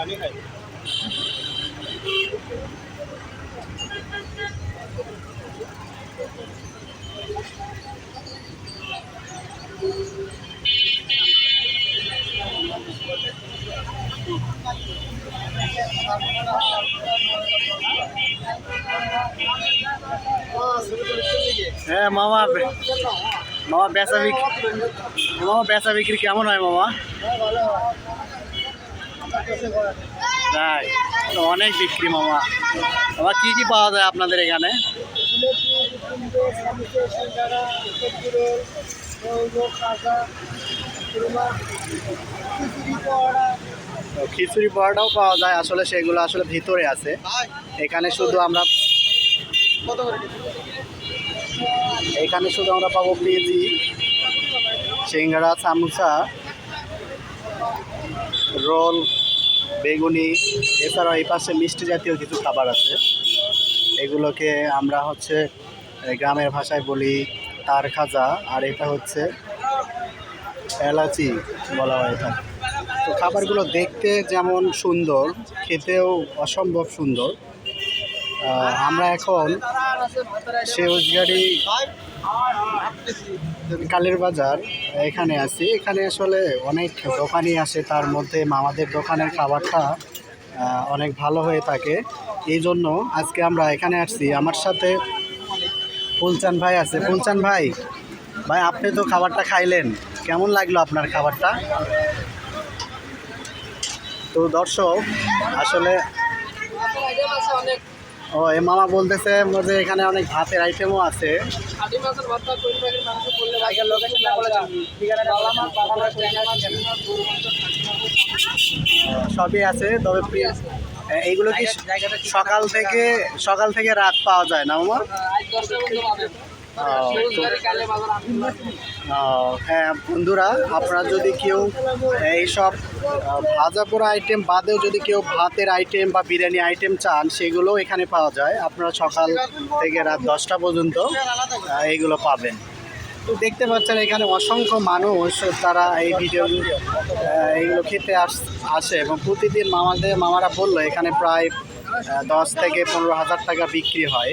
পানি খাই হ্যাঁ মামা বে- মামা বেচা বিক্রি মামা বেচা বিক্রি কেমন হয় মামা তাই। অনেক বিক্রি মামা। মামা, কি কি পাওয়া যায় আপনাদের এখানে? খিচুড়ি পাওয়াটাও পাওয়া যায়, আসলে সেগুলো আসলে ভিতরে আছে। এখানে শুধু আমরা এখানে শুধু আমরা পাবো পেঁয়াজি সিঙ্গাড়া সামোসা, রোল বেগুনি, এছাড়াও এই পাশে মিষ্টি জাতীয় কিছু খাবার আছে। এগুলোকে আমরা হচ্ছে গ্রামের ভাষায় বলি তার খাজা, আর এটা হচ্ছে এলাচি বলা হয় এটা। তো খাবারগুলো দেখতে যেমন সুন্দর, খেতেও অসম্ভব সুন্দর। আমরা এখন সেউজগাড়ি কালের বাজার, এখানে আছি। এখানে আসলে অনেক দোকানই আসে, তার মধ্যে মামাদের দোকানের খাবারটা অনেক ভালো হয়ে থাকে। এই জন্য আজকে আমরা এখানে আসছি। আমার সাথে ফুলচান ভাই আছে। ফুলচান ভাই ভাই, আপনি তো খাবারটা খাইলেন। কেমন লাগল আপনার খাবারটা? তো দর্শক, আসলে ও এ মামা বলতেছে যে এখানে অনেক ভাতের আইটেমও আছে। সবই আছে তবে এইগুলো কি সকাল থেকে সকাল থেকে রাত পাওয়া যায় না মামা? হ্যাঁ বন্ধুরা, আপনারা যদি কেউ এইসব ভাজা পোড়া আইটেম বাদেও যদি কেউ ভাতের আইটেম বা বিরিয়ানি আইটেম চান, সেগুলোও এখানে পাওয়া যায়। আপনারা সকাল থেকে রাত দশটা পর্যন্ত এইগুলো পাবেন। তো দেখতে পাচ্ছেন, এখানে অসংখ্য মানুষ তারা এই ভিডিও এইগুলো খেতে আসে এবং প্রতিদিন মামাদের, মামারা বলল, এখানে প্রায় দশ থেকে পনেরো হাজার টাকা বিক্রি হয়।